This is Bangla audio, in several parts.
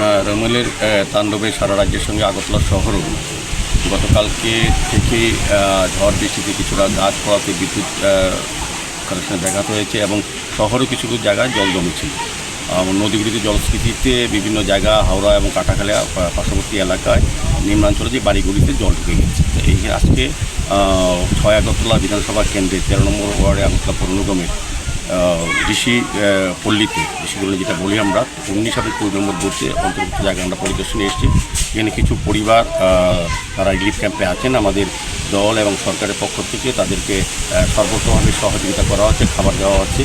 না রমেলের তাণ্ডবে সারা রাজ্যের সঙ্গে আগরতলা শহরও গতকালকে থেকে ঝড় বৃষ্টিতে কিছুটা গাছ পড়াতে বিদ্যুৎ কানেকশনে ব্যাঘাত হয়েছে এবং শহরও কিছু কিছু জায়গায় জল জমেছিল নদীগুলিতে জলস্ফীতিতে বিভিন্ন জায়গা, হাওড়া এবং কাটাখালিয়া পা- পার্শ্ববর্তী এলাকায় নিম্নাঞ্চলে যে বাড়িগুলিতে জল ঢুকে গেছে। এই আজকে ছয় আগরতলা বিধানসভা কেন্দ্রে তেরো নম্বর ওয়ার্ডে আগরতলা পৌর ঋষি পল্লীতে ঋষিগুলো যেটা বলি আমরা উনিশ এবং কুড়ি নম্বর বুথে অন্তর্ভুক্ত জায়গা আমরা পরিদর্শনে এসেছি। এখানে কিছু পরিবার তারা রিলিফ ক্যাম্পে আছেন। আমাদের দল এবং সরকারের পক্ষ থেকে তাদেরকে সর্বতভাবে সহযোগিতা করা হচ্ছে, খাবার দেওয়া হচ্ছে।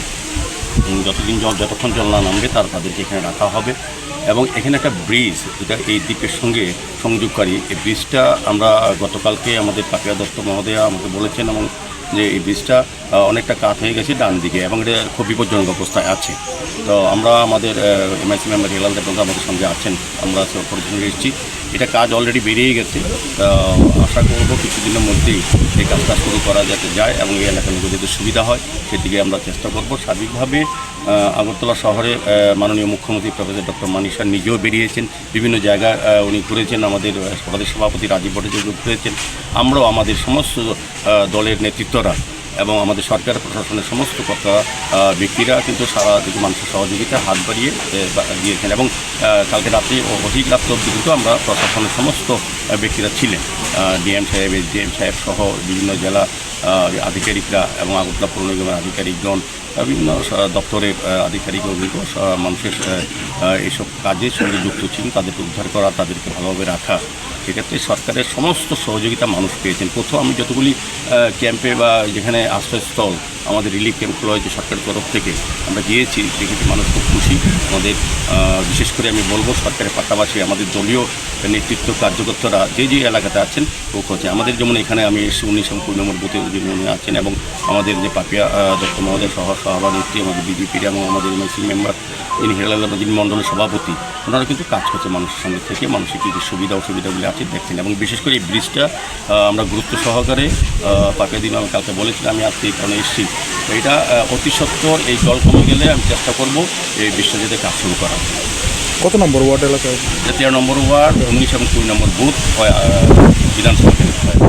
যতদিন জল, যতক্ষণ জল না নামবে, তার তাদেরকে এখানে রাখা হবে। এবং এখানে একটা ব্রিজ যেটা এই দ্বীপের সঙ্গে সংযোগকারী। এই ব্রিজটা আমরা গতকালকে আমাদের পাপিয়া দত্ত মহোদয়া আমাকে বলেছেন এবং যে এই ব্রিজটা অনেকটা কাত হয়ে গেছে ডান দিকে এবং এটা খুব বিপজ্জনক অবস্থায় আছে। তো আমরা আমাদের এমআইসি মেম্বার হেলাল দেবন্দা আমাদের সঙ্গে আছেন। আমরা এসেছি। এটা কাজ অলরেডি বেরিয়ে গেছে। আশা করব কিছুদিনের মধ্যেই এই কাজটা শুরু করা যাতে যায় এবং এই এলাকার লোকেদের সুবিধা হয় সেদিকে আমরা চেষ্টা করব। সার্বিকভাবে আগরতলা শহরে মাননীয় মুখ্যমন্ত্রী প্রফেসর ডক্টর মানিশা নিজেও বেরিয়েছেন। বিভিন্ন জায়গায় আহ, উনি ঘুরেছেন আমাদের প্রদেশ সভাপতি রাজীব ভট্টাচার্য ঘুরেছেন। আমরাও আমাদের সমস্ত দলের নেতৃত্বরা এবং আমাদের সরকার, প্রশাসনের সমস্ত কথা ব্যক্তিরা কিন্তু সারা দিকে মানুষের সহযোগিতা হাত বাড়িয়ে দিয়েছেন এবং কালকে রাত্রে অধিক রাত্র অব্দি কিন্তু আমরা প্রশাসনের সমস্ত ব্যক্তিরা ছিলেন। ডিএম সাহেব, এস ডিএম সাহেব সহ বিভিন্ন জেলা আধিকারিকরা এবং আগরতলা পৌর নিগমের আধিকারিকগণ বিভিন্ন দপ্তরের আধিকারিক স- মানুষের এইসব কাজের সঙ্গে যুক্ত ছিলেন, তাদেরকে উদ্ধার করা, তাদেরকে ভালোভাবে রাখা। সেক্ষেত্রে সরকারের সমস্ত সহযোগিতা মানুষ পেয়েছেন। প্রথম আমি যতগুলি ক্যাম্পে বা যেখানে আশ্রয়স্থল, আমাদের রিলিফ ক্যাম্পগুলো হয়েছে সরকারের তরফ থেকে আমরা গিয়েছি, দেখেছি মানুষ খুব খুশি। আমাদের বিশেষ করে আমি বলব সরকারের পাশাপাশি আমাদের দলীয় নেতৃত্ব কার্যকর্তারা যে যে এলাকাতে আছেন, ও করছে। আমাদের যেমন এখানে আমি উনিশ এবং কুড়ি নম্বর বুথে যিনি আছেন এবং আমাদের যে পাপিয়া দত্ত মহোদয় সহ সভাপতি আমাদের বিজেপির এবং আমাদের এমএসি মেম্বার যিনি হেলাল যিনি মণ্ডলের সভাপতি ওনারা কিন্তু কাজ করছে মানুষের সঙ্গে থেকে মানুষের কী কী সুবিধা অসুবিধাগুলি আছে দেখছেন। এবং বিশেষ করে এই ব্রিজটা আমরা গুরুত্ব সহকারে পাপিয়া দিন আমি কালকে বলেছিলাম আমি আজকে এই কারণে এসেছি। এটা অতি সত্বর এই জল কমে গেলে আমি চেষ্টা করব এই ব্রিজটা যাতে কাজ শুরু করা কত নম্বর ওয়ার্ড এলাকায়? তেরো নম্বর ওয়ার্ড উনিশ এবং কুড়ি নম্বর বুথ হয়, বিধানসভা কেন্দ্র। হয়